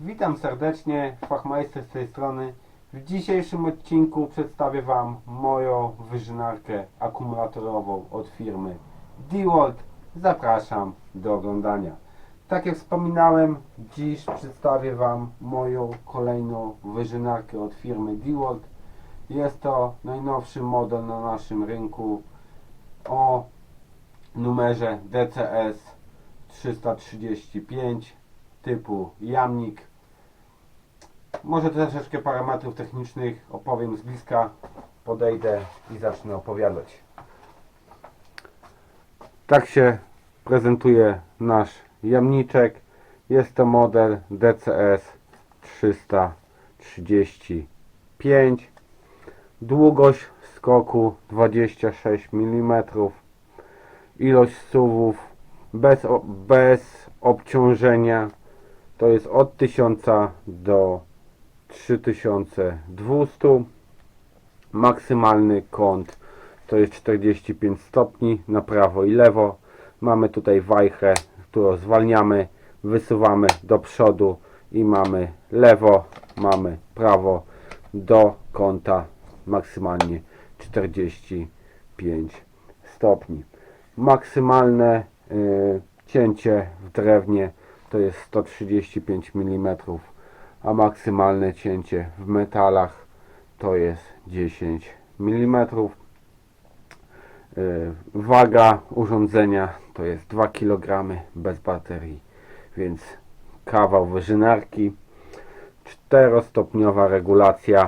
Witam serdecznie, Fachmeister z tej strony. W dzisiejszym odcinku przedstawię Wam moją wyżynarkę akumulatorową od firmy DeWalt. Zapraszam do oglądania. Tak jak wspominałem, dziś przedstawię Wam moją kolejną wyżynarkę od firmy DeWalt. Jest to najnowszy model na naszym rynku o numerze DCS 335 typu jamnik. Może troszeczkę parametrów technicznych opowiem z bliska, podejdę i zacznę opowiadać. Tak się prezentuje nasz jamniczek. Jest to model DCS 335. Długość skoku 26 mm. Ilość suwów bez, bez obciążenia to jest od 1000 do 3200. Maksymalny kąt to jest 45 stopni na prawo i lewo. Mamy tutaj wajchę, którą zwalniamy, wysuwamy do przodu i mamy lewo, mamy prawo do kąta maksymalnie 45 stopni. Maksymalne y, cięcie w drewnie to jest 135 mm, a maksymalne cięcie w metalach to jest 10 mm. Y, Waga urządzenia to jest 2 kg bez baterii, więc kawał wyżynarki. Czterostopniowa regulacja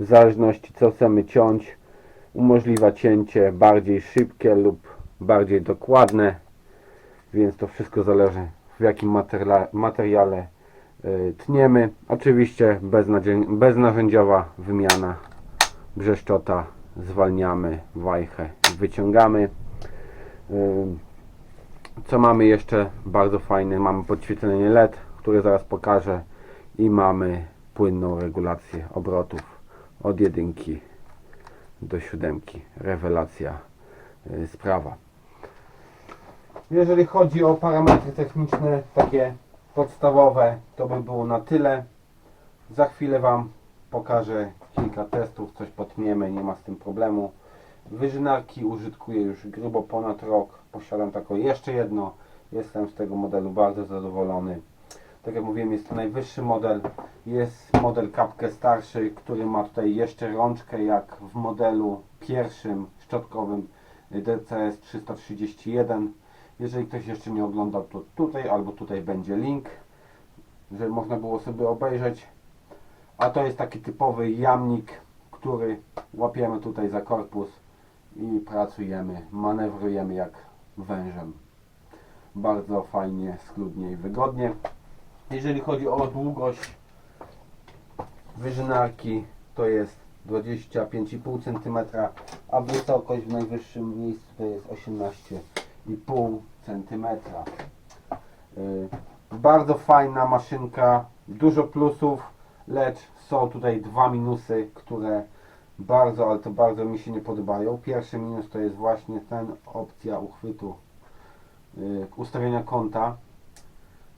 w zależności co chcemy ciąć umożliwia cięcie bardziej szybkie lub bardziej dokładne więc to wszystko zależy w jakim materiale, tniemy. Oczywiście beznarzędziowa wymiana brzeszczota. Zwalniamy wajchę wyciągamy. Y, co mamy jeszcze? Bardzo fajne. Mamy podświetlenie LED które zaraz pokażę. I mamy płynną regulację obrotów. Od jedynki do siódemki. Rewelacja y, sprawa. Jeżeli chodzi o parametry techniczne, takie podstawowe, to by było na tyle. Za chwilę Wam pokażę kilka testów, coś potniemy, nie ma z tym problemu. Wyżynarki użytkuję już grubo ponad rok. Posiadam taką jeszcze jedno. Jestem z tego modelu bardzo zadowolony. Tak jak mówiłem, jest to najwyższy model. Jest model kapkę starszy, który ma tutaj jeszcze rączkę jak w modelu pierwszym szczotkowym DCS 331. Jeżeli ktoś jeszcze nie oglądał, to tutaj albo tutaj będzie link, żeby można było sobie obejrzeć. A to jest taki typowy jamnik, który łapiemy tutaj za korpus i pracujemy, manewrujemy jak wężem. Bardzo fajnie, schludnie i wygodnie. Jeżeli chodzi o długość wyżynarki, to jest 25,5 cm, a wysokość w najwyższym miejscu to jest 18,5 cm. Y, Bardzo fajna maszynka, dużo plusów, lecz są tutaj dwa minusy, które bardzo, ale to bardzo mi się nie podobają. Pierwszy minus to jest właśnie ten opcja uchwytu y, ustawienia kąta.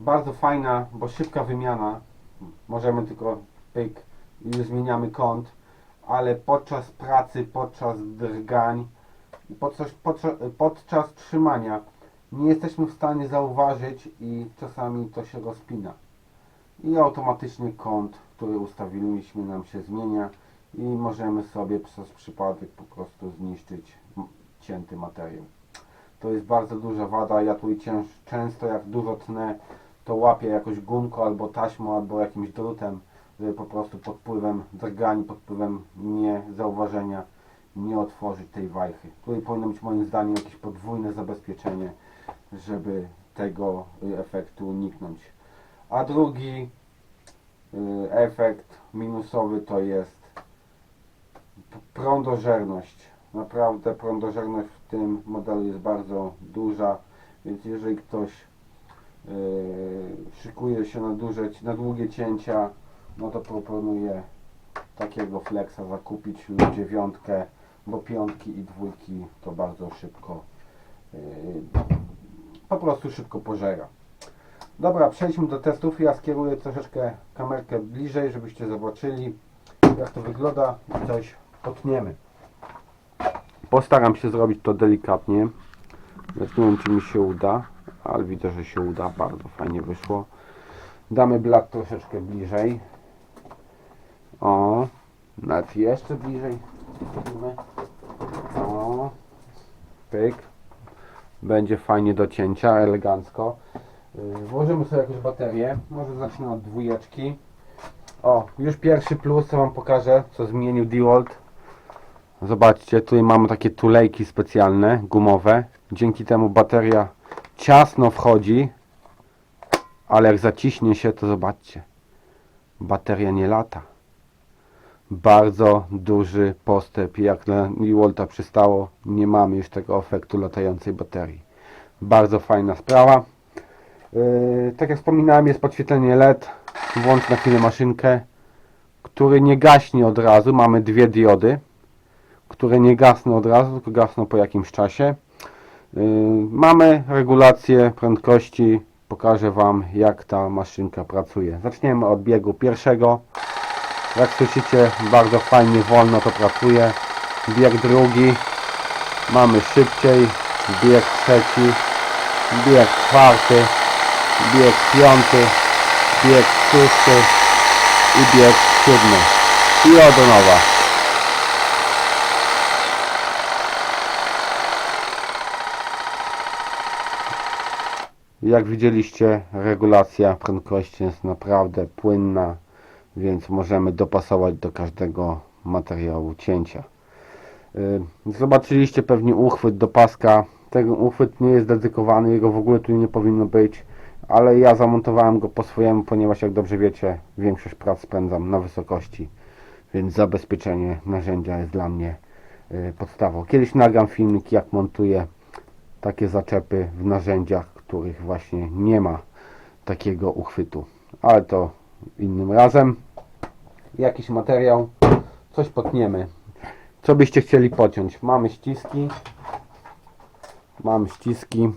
Bardzo fajna, bo szybka wymiana. Możemy tylko pyk i zmieniamy kąt, ale podczas pracy, podczas drgań, podczas, podczas, trzymania nie jesteśmy w stanie zauważyć i czasami to się rozpina. I automatycznie kąt, który ustawiliśmy nam się zmienia i możemy sobie przez przypadek po prostu zniszczyć cięty materiał. To jest bardzo duża wada. Ja tu często jak dużo tnę, to łapię jakoś gumką albo taśmą, albo jakimś drutem, żeby po prostu pod wpływem drgań, pod wpływem niezauważenia nie otworzyć tej wajchy. Tutaj powinno być moim zdaniem jakieś podwójne zabezpieczenie, żeby tego y, efektu uniknąć. A drugi y, efekt minusowy to jest prądożerność. Naprawdę prądożerność w tym modelu jest bardzo duża, więc jeżeli ktoś yy, szykuje się na, duże, na długie cięcia, no to proponuję takiego flexa zakupić lub dziewiątkę, bo piątki i dwójki to bardzo szybko yy, po prostu szybko pożera. Dobra, przejdźmy do testów. Ja skieruję troszeczkę kamerkę bliżej, żebyście zobaczyli jak to wygląda i coś potniemy. Postaram się zrobić to delikatnie. Nie wiem czy mi się uda, ale widzę, że się uda. Bardzo fajnie wyszło. Damy blat troszeczkę bliżej. O, nawet jeszcze bliżej. O, pyk. Będzie fajnie do cięcia, elegancko. Yy, Włożymy sobie jakąś baterię. Może zacznę od dwójeczki. O, już pierwszy plus, co Wam pokażę, co zmienił DeWalt. Zobaczcie, tutaj mamy takie tulejki specjalne, gumowe. Dzięki temu bateria ciasno wchodzi, ale jak zaciśnie się, to zobaczcie. Bateria nie lata. Bardzo duży postęp. Jak na DeWalta przystało, nie mamy już tego efektu latającej baterii. Bardzo fajna sprawa. Yy, tak jak wspominałem, jest podświetlenie LED. Włącz na chwilę maszynkę, który nie gaśnie od razu. Mamy dwie diody, które nie gasną od razu, tylko gasną po jakimś czasie. Yy, mamy regulację prędkości. Pokażę Wam, jak ta maszynka pracuje. Zaczniemy od biegu pierwszego. Jak słyszycie, bardzo fajnie, wolno to pracuje. Bieg drugi. Mamy szybciej. Bieg trzeci. Bieg czwarty. Bieg piąty. Bieg szósty. I bieg siódmy. I od nowa. Jak widzieliście, regulacja prędkości jest naprawdę płynna, więc możemy dopasować do każdego materiału cięcia. Y, Zobaczyliście pewnie uchwyt do paska. Ten uchwyt nie jest dedykowany, jego w ogóle tu nie powinno być, ale ja zamontowałem go po swojemu, ponieważ jak dobrze wiecie, większość prac spędzam na wysokości, więc zabezpieczenie narzędzia jest dla mnie y, podstawą. Kiedyś nagram filmik, jak montuję takie zaczepy w narzędziach, których właśnie nie ma takiego uchwytu, ale to innym razem. Jakiś materiał, coś potniemy. Co byście chcieli pociąć? Mamy ściski. Mamy ściski.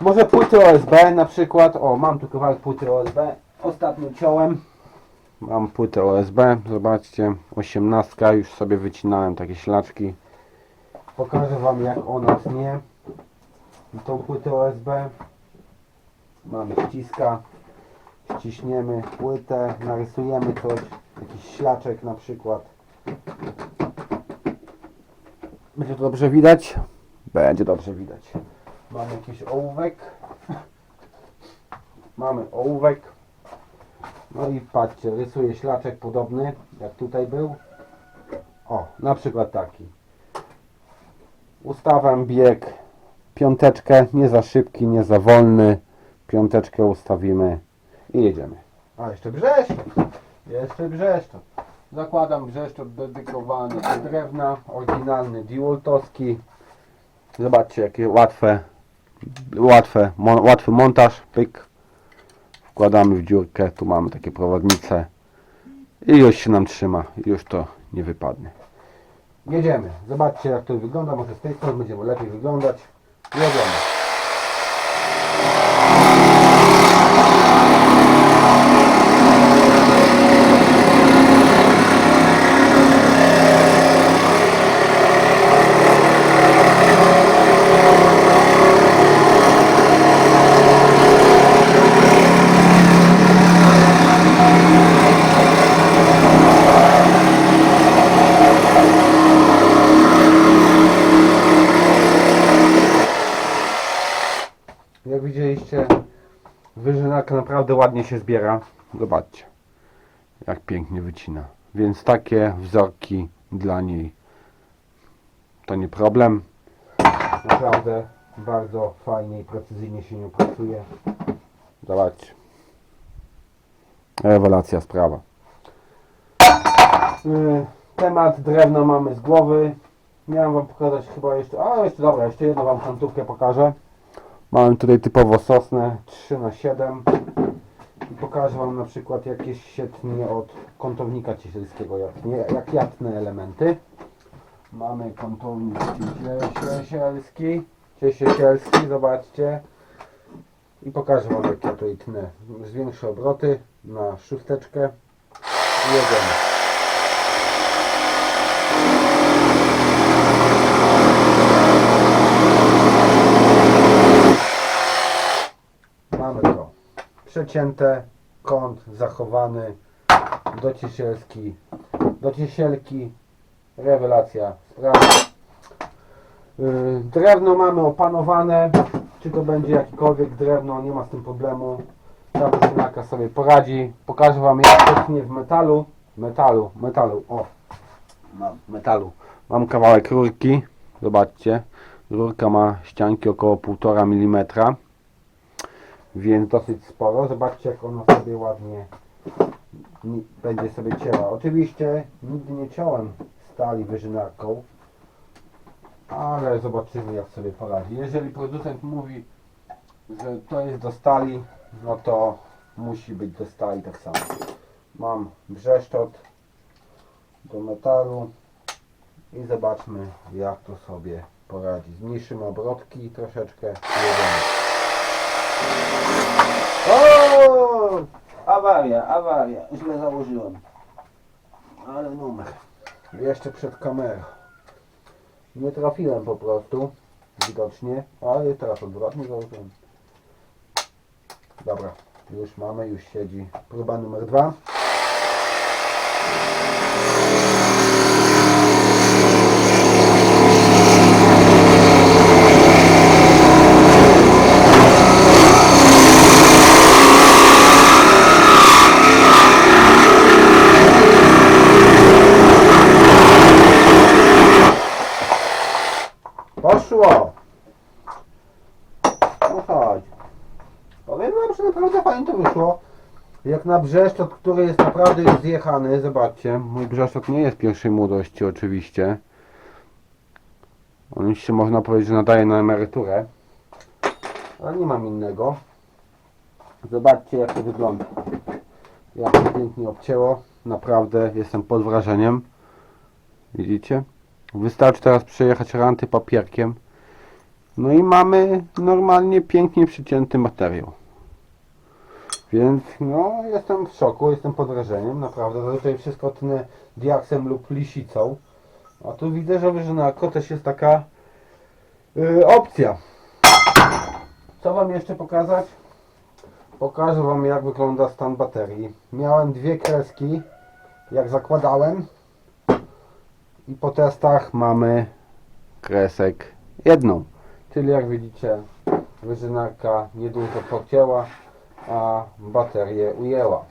Może płyty OSB na przykład. O, mam tu kawałek płyty OSB. Ostatnio ciąłem. Mam płytę OSB. Zobaczcie, 18. Już sobie wycinałem takie ślaczki. Pokażę Wam jak ona tnie. Tą płytę OSB. Mamy ściska. Ściśniemy płytę, narysujemy coś. Jakiś ślaczek na przykład. Będzie to dobrze widać? Będzie dobrze widać. Mamy jakiś ołówek. Mamy ołówek. No i patrzcie, rysuję ślaczek podobny, jak tutaj był. O, na przykład taki. Ustawiam bieg piąteczkę, nie za szybki, nie za wolny. Piąteczkę ustawimy i jedziemy. A, jeszcze brzeszczot. Jeszcze brzeszczot. Zakładam brzeszczot dedykowany do drewna, oryginalny Dewaltowski. Zobaczcie jakie łatwe, łatwe, mo, łatwy montaż, pyk. Wkładamy w dziurkę, tu mamy takie prowadnice i już się nam trzyma, już to nie wypadnie. Jedziemy, zobaczcie jak to wygląda, może z tej strony będziemy lepiej wyglądać. Jedziemy. Jak widzieliście, wyżynaka naprawdę ładnie się zbiera. Zobaczcie, jak pięknie wycina. Więc takie wzorki dla niej to nie problem. Naprawdę bardzo fajnie i precyzyjnie się nią pracuje. Zobaczcie. Rewelacja sprawa. Yy, Temat drewna mamy z głowy. Miałem wam pokazać chyba jeszcze. A jeszcze dobra, jeszcze jedną wam kantówkę pokażę. Mamy tutaj typowo sosnę 3 na 7 i pokażę Wam na przykład jakieś się tnie od kątownika ciesielskiego, jak, nie, jak jatne elementy. Mamy kątownik ciesielski, ciesielski, zobaczcie. I pokażę Wam jak ja tutaj tnę. Zwiększę obroty na szósteczkę i jedziemy. Mamy to. Przecięte, kąt zachowany, dociesielski, dociesielki, rewelacja sprawy. Yy, Drewno mamy opanowane, czy to będzie jakiekolwiek drewno, nie ma z tym problemu. Ta wycinarka sobie poradzi. Pokażę Wam jak to tnie w metalu. Metalu, metalu, o. Mam metalu. Mam kawałek rurki, zobaczcie. Rurka ma ścianki około 1,5 mm. Więc dosyć sporo. Zobaczcie jak ona sobie ładnie ni- będzie sobie cięła. Oczywiście nigdy nie ciąłem stali wyżynarką ale zobaczymy jak sobie poradzi. Jeżeli producent mówi, że to jest do stali, no to musi być do stali tak samo. Mam brzeszczot do metalu i zobaczmy jak to sobie poradzi. Zmniejszymy obrotki troszeczkę. jedziemy. O! Awaria, awaria. Źle założyłem. Ale numer. Jeszcze przed kamerą. Nie trafiłem po prostu, widocznie, ale teraz odwrotnie założyłem. Dobra, już mamy, już siedzi próba numer dwa. Poszło! No chodź. Powiem wam, że Jak na brzeszczot, który jest naprawdę już zjechany, zobaczcie, mój brzeszczot nie jest pierwszej młodości oczywiście. On już się można powiedzieć, że nadaje na emeryturę. Ale nie mam innego. Zobaczcie jak to wygląda. Jak to pięknie obcięło. Naprawdę jestem pod wrażeniem. Widzicie? Wystarczy teraz przejechać ranty papierkiem. No i mamy normalnie pięknie przycięty materiał. Więc no jestem w szoku, jestem pod wrażeniem, naprawdę. Zazwyczaj wszystko tnę diaksem lub lisicą. A tu widzę, że wyżynarko też jest taka y, opcja. Co Wam jeszcze pokazać? Pokażę Wam jak wygląda stan baterii. Miałem dwie kreski, jak zakładałem. I po testach mamy kresek jedną. Czyli jak widzicie wyżynarka niedużo pocięła, a baterię ujęła.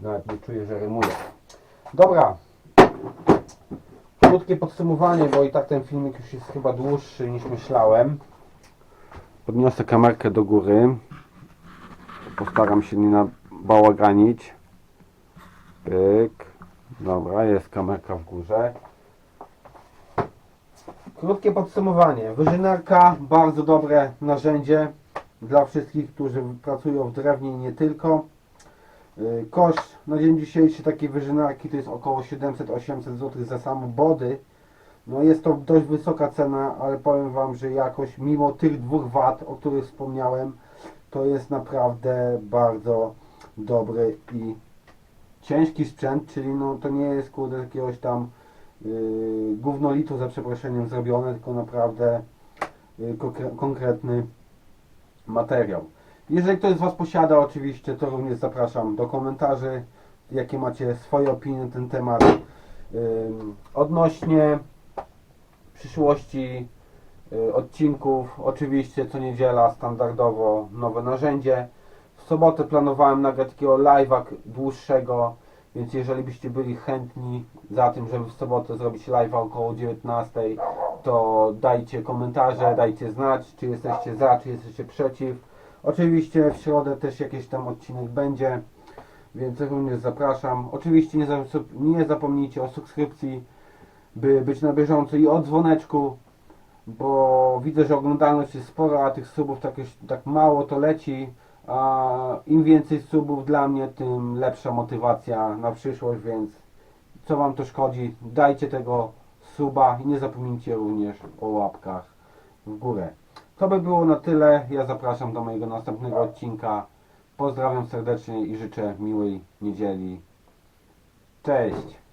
Nawet- nie czuję, że rymuje. Dobra. Krótkie podsumowanie, bo i tak ten filmik już jest chyba dłuższy niż myślałem. Podniosę kamerkę do góry. Postaram się nie nabałaganić. Pyk. Dobra, jest kamerka w górze. Krótkie podsumowanie. Wyżynarka, bardzo dobre narzędzie dla wszystkich, którzy pracują w drewnie nie tylko. Yy, Koszt na dzień dzisiejszy takiej wyżynarki to jest około 700-800 zł za samo body. No jest to dość wysoka cena, ale powiem Wam, że jakoś mimo tych dwóch wad, o których wspomniałem, to jest naprawdę bardzo dobry i ciężki sprzęt, czyli no to nie jest kurde jakiegoś tam yy, gównolitu za przeproszeniem zrobione, tylko naprawdę yy, konkre- konkretny materiał. Jeżeli ktoś z Was posiada oczywiście, to również zapraszam do komentarzy, jakie macie swoje opinie na ten temat. Odnośnie przyszłości y, odcinków, oczywiście co niedziela standardowo nowe narzędzie. W sobotę planowałem nagrać takiego live'a dłuższego, więc jeżeli byście byli chętni za tym, żeby w sobotę zrobić live'a około 19, to dajcie komentarze, dajcie znać, czy jesteście za, czy jesteście przeciw. Oczywiście w środę też jakiś tam odcinek będzie, więc również zapraszam. Oczywiście nie, za- nie zapomnijcie o subskrypcji, by być na bieżąco i o dzwoneczku, bo widzę, że oglądalność jest spora, a tych subów tak, już, tak mało to leci. A im więcej subów dla mnie, tym lepsza motywacja na przyszłość, więc co Wam to szkodzi, dajcie tego suba i nie zapomnijcie również o łapkach w górę. To by było na tyle. Ja zapraszam do mojego następnego odcinka. Pozdrawiam serdecznie i życzę miłej niedzieli. Cześć!